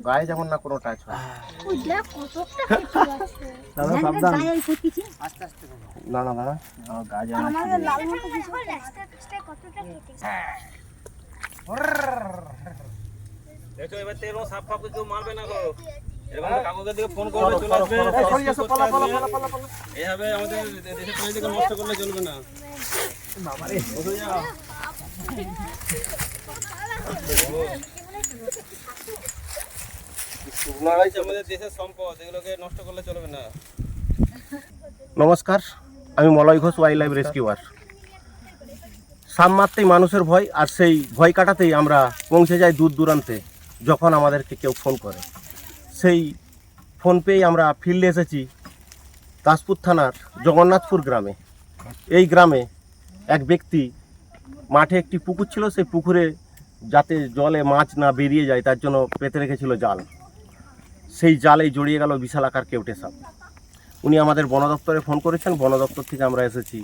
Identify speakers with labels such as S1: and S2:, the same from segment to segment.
S1: গায়ে যেমন না কোনো টাচ হয়।
S2: দাদা সাবধান।
S1: না না দাদা গায়ে যেমন
S3: কিছু গেছে?
S4: দেখো এবার তো এরকম সাপ ফাপ কেউ মারবে না গো। এরকম কাকুকে দিকে ফোন করবে চলে আসবে। এইভাবে আমাদের দেশের নষ্ট করলে চলবে না। যাও?
S1: নমস্কার, আমি Malay Ghosh wild life rescuer সাপ মারতেই মানুষের ভয়, আর সেই ভয় কাটাতেই আমরা পৌঁছে যাই দূর দূরান্তে, যখন আমাদেরকে কেউ ফোন করে। সেই ফোন পেয়েই আমরা ফিল্ডে এসেছি, দাসপুর থানার জগন্নাথপুর গ্রামে। এই গ্রামে এক ব্যক্তি মাঠে একটি পুকুর ছিল, সেই পুকুরে যাতে জলে মাছ না বেরিয়ে যায়, তার জন্য পেতে রেখেছিল জাল। সেই জালেই জড়িয়ে গেল বিশাল আকার কেউটে সাপ। উনি আমাদের বন দপ্তরে ফোন করেছেন, বন দপ্তর থেকে আমরা এসেছি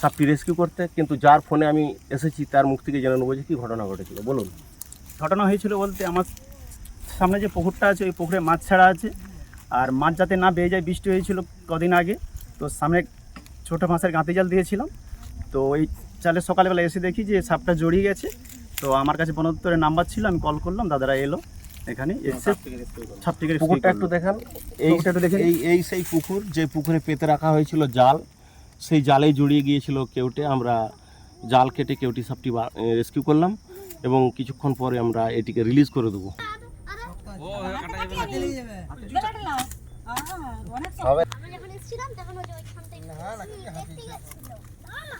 S1: সাপটি রেস্কিউ করতে, কিন্তু যার ফোনে আমি এসেছি তার মুখ থেকে জেনে নেব যে কী ঘটনা ঘটেছিল। বলুন।
S2: ঘটনা হয়েছিল বলতে আমার সামনে যে পুকুরটা আছে, ওই পুকুরে মাছ ছাড়া আছে, আর মাছ যাতে না বেয়ে যায়, বৃষ্টি হয়েছিল কদিন আগে, তো সামনে ছোটো মাছের গাঁতি জাল দিয়েছিলাম। তো ওই চালে সকালবেলা এসে দেখি যে সাপটা জড়িয়ে গেছে, তো আমার কাছে বন দপ্তরের নাম্বার ছিল, আমি কল করলাম, দাদারা এলো। এখানে এসে সাপটিকে rescue
S1: পুকুরটা একটু দেখান এই
S2: দেখেন।
S1: এই এই সেই পুকুর যে পুকুরে পেতে রাখা হয়েছিল জাল সেই জালেই জড়িয়ে গিয়েছিল কেউটে আমরা জাল কেটে কেউটি সাপটি রেস্কিউ করলাম এবং কিছুক্ষণ পরে আমরা এটিকে রিলিজ করে দেবো
S4: ও কাটা যাবে না
S1: হবে
S3: আমরা যখন এসেছিলাম তখন ওই যে ওইখানটায় দেখতে গেছিল না না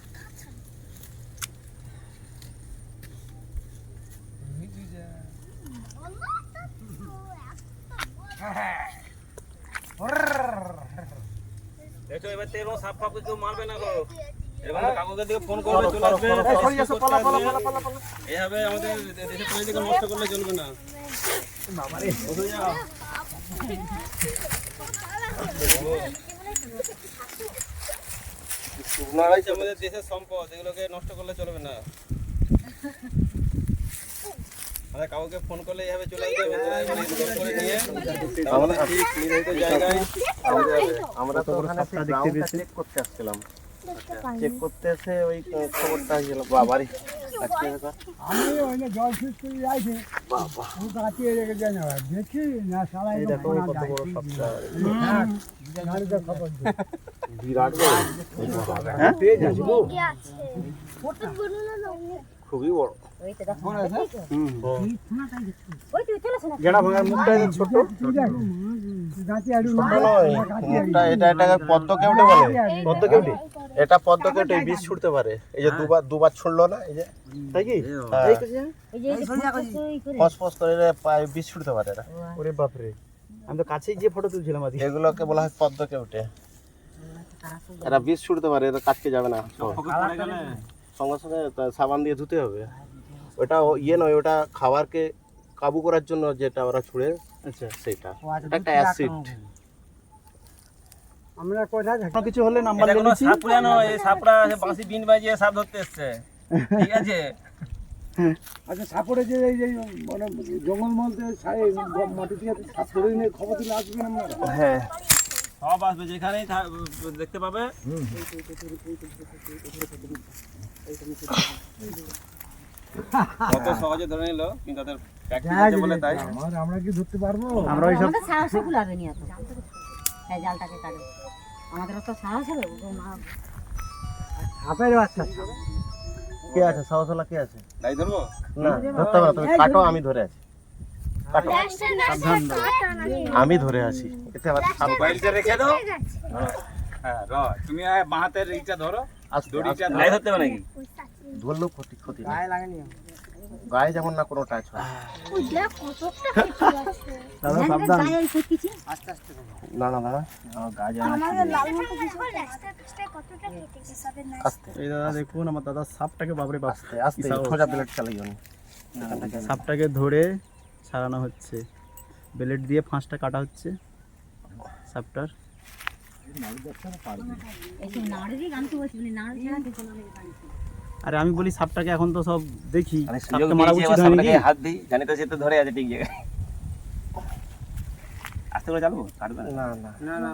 S4: দেখো এবার সাপ ফাপ কেউ মারবে না গো। এরকম দিকে ফোন করবে চলে আসবে।
S1: এই, সরে যাসো, পালা, পালা, পালা, পালা, পালা।
S4: এইভাবে আমাদের দেশের নষ্ট করলে চলবে না। যাও? আমাদের দেশের সম্পদ এগুলোকে নষ্ট করলে চলবে না। আমাদের কাউকে ফোন করলে এইভাবে চলে আসবে আমাদের ঠিক নির্ধারিত জায়গায়
S1: আমরা তো ওখানে। চেক করতে আসছিলাম। চেক করতে এসে ওই খবরটা ব্যাপার
S5: আমি জল শেষ করে যাইছি। ও কাটিয়ে রেখে না দেখি না সালাই
S1: দেখো কত বড়। বিরাট বড়।
S5: পেয়ে যাচ্ছি গো।
S3: ফটো বলুন না
S1: খুবই বড়।
S2: গেঁড়া ভাঙার মুখটা ছোট
S1: মুখটা এটা পদ্ম কেউটে বলে।
S2: পদ্ম কেউটি?
S1: এটা পদ্ম কেউটে বীজ ছুটতে পারে। এই যে দুবার দুবার ছুড়লো না এই যে?
S2: তাই কি?
S1: হ্যাঁ। ফস ফস করে। এরা পায়ে বীজ ছুটতে পারে
S2: ওরে বাপরে। আমি তো কাছেই যে ফটো তুলছিলাম
S1: এগুলোকে বলা হয় পদ্ম কেউটে। এরা বীজ ছুটতে পারে এরা কাটকে যাবে না। সঙ্গে সঙ্গে সাবান দিয়ে ধুতে হবে। ওটা ইয়ে নয় ওটা খাবারকে কাবু করার জন্য যেটা ওরা ছুঁড়ে
S2: আচ্ছা।
S1: সেটা। ওটা একটা অ্যাসিড
S5: আমরা কোথায় থাকি?
S2: কোনো কিছু হলে নাম্বার
S4: কোনো
S2: নিয়েছি
S4: সাপুড়া নয় এই সাপড়া বাঁশি বিন বাজিয়ে সাপ ধরতে এসছে। ঠিক আছে?
S5: আচ্ছা সাপড়ে যে এই যে মানে জঙ্গল মলতে সাই- মাটি থেকে সাপ ধরে নিয়ে খবর দিলে আসবেন আপনারা
S1: হ্যাঁ।
S4: সব আসবে যেখানেই দেখতে পাবে। কত সহজে ধরে নিল কিন্তু তাদের প্র্যাকটিস আছে বলে তাই।
S5: আমার আমরা কি ধরতে পারব?
S2: আমরা
S6: সাহসে কুলাবে নি এত। এই জালটাকে কাটে। আমাদের তো সাহস হবে ও মা।
S5: সাপের বাচ্চা।
S1: কে আছে? সাহসলা কে আছে?
S4: তাই ধরবো?
S1: না ধরতে না, তুমি কাটো আমি ধরে আছি। কাটো আমি ধরে আছি। এতে আবার
S4: মোবাইলটা রেখে দাও। হ্যাঁ র তুমি আয় বাঁ এইটা ধরো। দড়িটা
S1: আস্তে
S4: ধরতে নাকি?
S1: ধরলেও ক্ষতি ক্ষতি নেই। গায়ে যেমন না কোনো টাচ হয়।
S2: দাদা সাবধান।
S1: না না দাদা
S2: এই দাদা দেখুন আমার দাদা সাপটাকে বাপরে বাঁচতে
S1: আসতে খোঁজা প্লেট চালাইও নি
S2: সাপটাকে ধরে ছাড়ানো হচ্ছে। ব্লেড দিয়ে ফাঁসটা কাটা হচ্ছে। সাপটার। আরে আমি বলি সাপটাকে এখন তো সব দেখি। সাপটা মারা উচিত হয়নি
S4: হাত দিই জানি তো সে তো ধরে আছে ঠিক জায়গায়। আস্তে করে চালবো? কাটবে না?
S1: না না।
S5: না না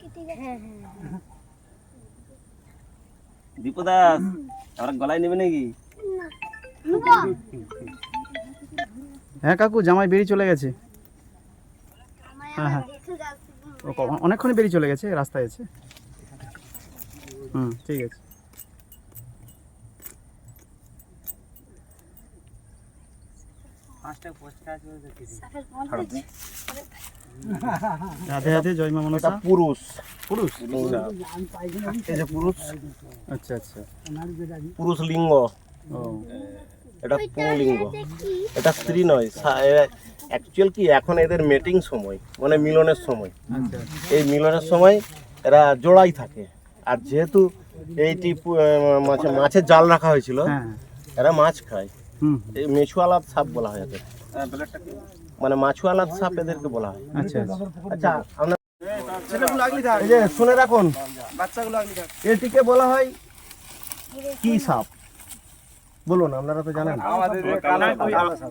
S3: কেটে হ্যাঁ হ্যাঁ।
S4: দীপদাস আমরা গলায় নেবে নাকি?
S2: হ্যাঁ কাকু জামাই বেরিয়ে চলে গেছে। হ্যাঁ, হ্যাঁ। অনেকক্ষণ বেরিয়ে চলে গেছে রাস্তায় আছে। হুম ঠিক আছে
S3: সাফের পৌঁছে
S2: রাধে রাধে জয় মা মনসা।
S1: পুরুষ।
S2: পুরুষ?
S1: এই যে পুরুষ?
S2: আচ্ছা আচ্ছা।
S1: পুরুষ লিঙ্গ। এটা পুংলিঙ্গ এটা স্ত্রী নয় অ্যাকচুয়াল কি? এখন এদের মেটিং সময় মানে মিলনের সময়।
S2: আচ্ছা
S1: এই মিলনের সময় এরা জোড়াই থাকে। আর যেহেতু এইটি মাছে মাছের জাল রাখা হয়েছিল
S2: হ্যাঁ।
S1: এরা মাছ খায়। এই মেছুয়ালাদ সাপ বলা হয় এদের।
S4: হ্যাঁ?
S1: মানে মাছুয়ালাদ সাপ এদেরকে বলা হয়।
S2: আচ্ছা আচ্ছা।
S1: আচ্ছা আমরা
S5: ছেলেগুলো আগলি থাক
S1: এই যে শুনে রাখুন।
S5: বাচ্চাগুলো আগলি থাক
S1: এটিকে বলা হয় কি সাপ? বলুন আপনারা তো জানেন।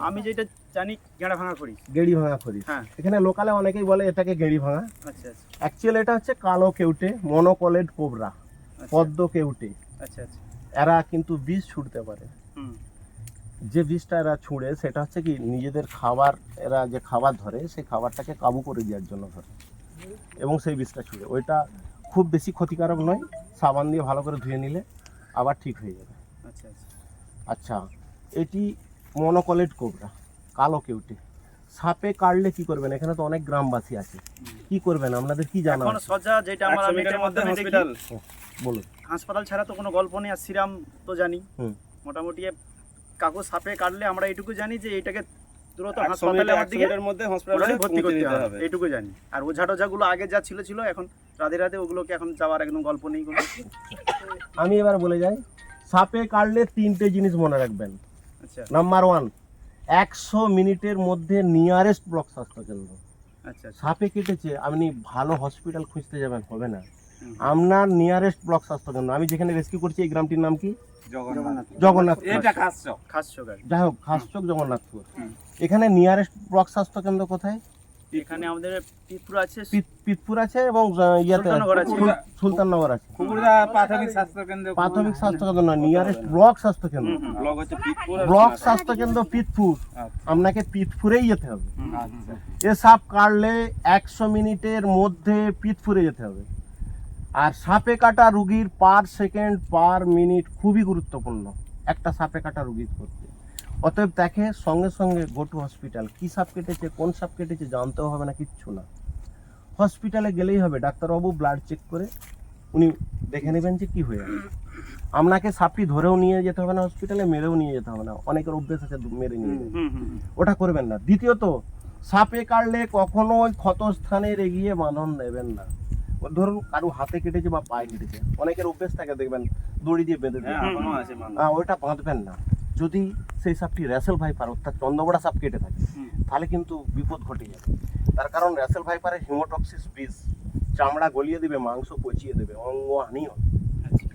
S2: আমি যেটা জানি গেঁড়া ভাঙা করি
S1: গেড়ি ভাঙা খরিস
S2: হ্যাঁ।
S1: এখানে লোকালে অনেকেই বলে এটাকে গেড়ি ভাঙা।
S2: আচ্ছা আচ্ছা।
S1: অ্যাকচুয়ালি এটা হচ্ছে কালো কেউটে মনোকলেড কোবরা
S2: আচ্ছা।
S1: পদ্ম কেউটে।
S2: আচ্ছা আচ্ছা।
S1: এরা কিন্তু বিষ ছুটতে পারে।
S2: হুম।
S1: যে বিষটা এরা ছুঁড়ে সেটা হচ্ছে কি নিজেদের খাবার এরা যে খাবার ধরে সেই খাবারটাকে কাবু করে দেওয়ার জন্য ধরে। এবং সেই বিষটা ছুঁড়ে। ওইটা খুব বেশি ক্ষতিকারক নয় সাবান দিয়ে ভালো করে ধুয়ে নিলে আবার ঠিক হয়ে যাবে।
S2: আচ্ছা আচ্ছা।
S1: আচ্ছা এটি মনোকলেট কোবরা কালো কেউটে। সাপে কাটলে কি করবেন? এখানে তো অনেক গ্রামবাসী আছে। কি করবেন? আপনাদের কি জানা
S2: এখন সজা যেটা আমরা
S4: একশো মধ্যে হসপিটাল
S1: বলুন।
S2: হাসপাতাল ছাড়া তো কোনো গল্প নেই আর সিরাম তো জানি।
S1: হুম।
S2: মোটামুটি কাকু সাপে কাটলে আমরা এইটুকু জানি যে এইটাকে দ্রুত হাসপাতালে আমার দিকে
S4: মধ্যে হসপিটালে
S2: ভর্তি করতে হবে। এইটুকু জানি। আর ওঝা টোঝাগুলো আগে যা ছিল ছিল এখন রাধে রাধে ওগুলোকে এখন যাওয়ার একদম গল্প নেই কোনো।
S1: আমি এবার বলে যাই সাপে কাটলে তিনটে জিনিস মনে রাখবেন।
S2: আচ্ছা।
S1: নাম্বার ওয়ান একশো মিনিটের মধ্যে নিয়ারেস্ট ব্লক স্বাস্থ্যকেন্দ্র
S2: আচ্ছা আচ্ছা।
S1: সাপে কেটেছে আপনি ভালো হসপিটাল খুঁজতে যাবেন হবে না। আপনার নিয়ারেস্ট ব্লক স্বাস্থ্যকেন্দ্র আমি যেখানে রেস্কিউ করছি এই গ্রামটির নাম কি?
S4: জগন্নাথ।
S2: চোগার
S1: যাই হোক খাসচক জগন্নাথপুর। এখানে নিয়ারেস্ট ব্লক স্বাস্থ্যকেন্দ্র কোথায়?
S2: এখানে আমাদের পিতপুর আছে।
S1: পিতপুর আছে এবং ইয়েতে
S2: সুলতাননগর আছে।
S4: প্রাথমিক স্বাস্থ্য কেন্দ্র
S1: প্রাথমিক নয় নিয়ারেস্ট ব্লক স্বাস্থ্যকেন্দ্র
S4: ব্লক হচ্ছে পিতপুর আর
S1: ব্লক
S4: সোনার।
S1: স্বাস্থ্যকেন্দ্র পিতপুর।
S4: আচ্ছা।
S1: আপনাকে পিতপুরেই যেতে হবে।
S4: আচ্ছা।
S1: এ সাপ কাটলে একশো মিনিটের মধ্যে পিতপুরে যেতে হবে। আর সাপে কাটা রুগীর পার সেকেন্ড পার মিনিট খুবই গুরুত্বপূর্ণ একটা সাপে কাটা রুগীর করতে অতএব দেখে সঙ্গে সঙ্গে গো টু হসপিটাল কী সাপ কেটেছে কোন সাপ কেটেছে জানতেও হবে না কিচ্ছু না। হসপিটালে গেলেই হবে ডাক্তারবাবু ব্লাড চেক করে উনি দেখে নেবেন যে কী হয়ে আছে। আপনাকে সাপটি ধরেও নিয়ে যেতে হবে না হসপিটালে মেরেও নিয়ে যেতে হবে না। অনেকের অভ্যেস আছে মেরে নিয়ে। ওটা করবেন না। দ্বিতীয়ত সাপে কাটলে কখনোই ক্ষতস্থানে রেগিয়ে বাঁধন দেবেন না। ধরুন কারও হাতে কেটেছে বা পায়ে কেটেছে অনেকের অভ্যেস থাকে দেখবেন দড়ি দিয়ে বেঁধে দেয়
S4: হ্যাঁ
S1: ওইটা বাঁধবেন না। যদি সেই সাপটি র্যাসেল ভাইপার অর্থাৎ চন্দ্রবড়া সাপ কেটে থাকে তাহলে কিন্তু বিপদ ঘটে যাবে। তার কারণ র্যাসেল ভাইপারের হিমোটক্সিস বিষ চামড়া গলিয়ে দেবে মাংস পচিয়ে দেবে অঙ্গহানি হয়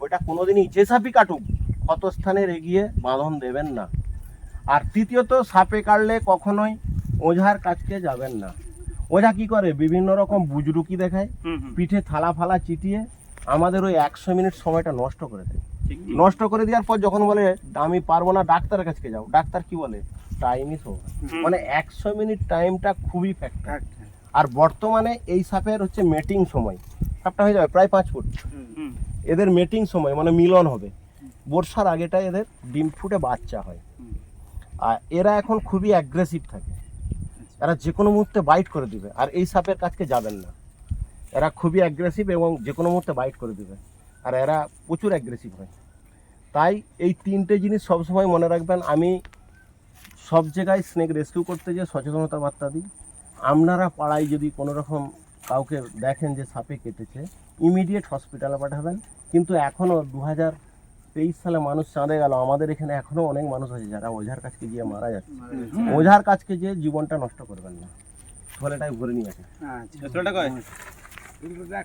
S1: ওইটা কোনোদিনই যে সাপই কাটুক ক্ষতস্থানে এগিয়ে বাঁধন দেবেন না। আর তৃতীয়ত সাপে কাটলে কখনোই ওঝার কাছকে যাবেন না। ওঝা কি করে? বিভিন্ন রকম বুজরুকি দেখায় পিঠে থালা ফালা চিটিয়ে আমাদের ওই একশো মিনিট সময়টা নষ্ট করে দেয়। নষ্ট করে দেওয়ার পর যখন বলে আমি পারব না ডাক্তারের কাছে যাও। ডাক্তার কি বলে? টাইমই তো মানে একশো মিনিট টাইমটা খুবই ফ্যাক্টর আর বর্তমানে এই সাপের হচ্ছে মেটিং সময়। সাপটা হয়ে যাবে প্রায় পাঁচ ফুট। এদের মেটিং সময় মানে মিলন হবে। বর্ষার আগেটা এদের ডিম ফুটে বাচ্চা হয়। আর এরা এখন খুবই অ্যাগ্রেসিভ থাকে। এরা যে কোনো মুহূর্তে বাইট করে দিবে। আর এই সাপের কাছকে যাবেন না। এরা খুবই অ্যাগ্রেসিভ এবং যে কোনো মুহূর্তে বাইট করে দিবে। আর এরা প্রচুর অ্যাগ্রেসিভ হয়। তাই এই তিনটে জিনিস সবসময় মনে রাখবেন, আমি সব জায়গায় স্নেক রেস্কিউ করতে যে সচেতনতা বার্তা দিই। আপনারা পাড়ায় যদি কোনো রকম কাউকে দেখেন যে সাপে কেটেছে ইমিডিয়েট হসপিটালে পাঠাবেন। কিন্তু এখনও দু হাজার তেইশ সালে মানুষ চাঁদে গেল। আমাদের এখানে এখনও অনেক মানুষ আছে যারা ওঝার কাছকে গিয়ে মারা যাচ্ছে। ওঝার কাছকে যে জীবনটা নষ্ট করবেন না। ছোলেটাই ভরে নিয়ে আসে
S5: আচ্ছা।
S4: কয়?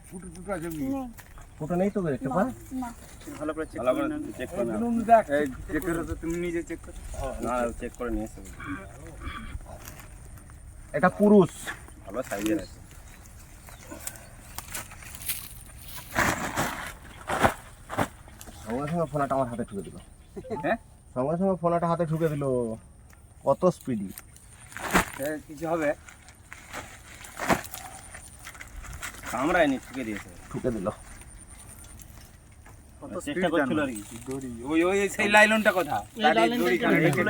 S5: ফুটো?
S3: নেই।
S1: ফুটো নেই তো
S2: ভালো করে চেক
S4: ভালো
S2: করে
S4: করে চেক করে নাও।
S5: বলুন দেখ।
S4: চেক করে তো তুমি নিজে চেক করো। না চেক করে নিয়ে এসে
S1: এটা পুরুষ।
S4: ভালো সাইজের আছে।
S1: সঙ্গে সঙ্গে ফোনাটা আমার হাতে ঢুকে দিল।
S4: হ্যাঁ?
S1: সঙ্গে সঙ্গে ফোনাটা হাতে ঢুকে দিল। কত স্পিডি
S5: কিছু হবে?
S4: কামড়ায়নি ঠুকে দিয়েছে।
S1: ঠুকে দিল।
S4: চেষ্টা করছিল আর কি।
S5: ওই ওই সেই লাইলনটা কথা।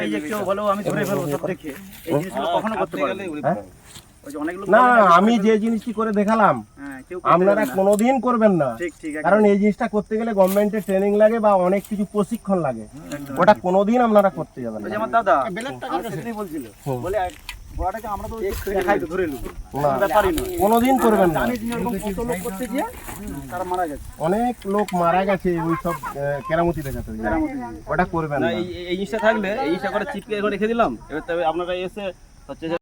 S2: এই যে কেউ বলো আমি ধরে ফেলব সব দেখে। এই জিনিসগুলো কখনো করতে পারবে না।
S1: হ্যাঁ?
S4: পড়বে।
S2: ওই যে
S1: না আমি যে জিনিসটি করে দেখালাম আপনারা কোনোদিন করবেন না।
S2: ঠিক ঠিক একদম।
S1: কারণ এই জিনিসটা করতে গেলে গভর্নমেন্টের ট্রেনিং লাগে বা অনেক কিছু প্রশিক্ষণ লাগে। ওটা কোনোদিন আপনারা করতে যাবেন না।
S2: আমার দাদা বলছিল। বলে আর ঘোড়াটাকে আমরা তো দেখাই তো ধরে নেব।
S1: না,
S2: ব্যাপারই না
S1: কোনোদিন করবেন না।
S2: জানি যে এরকম কত লোক করতে গিয়ে তারা মারা গেছে।
S1: অনেক লোক মারা গেছে ওই সব কেরামতি দেখাতে। ওটা করবেন
S4: না এই জিনিসটা থাকলে এই জিনিসটা করে চিপকে রেখে দিলাম। এবার তবে আপনারা এসে হচ্ছে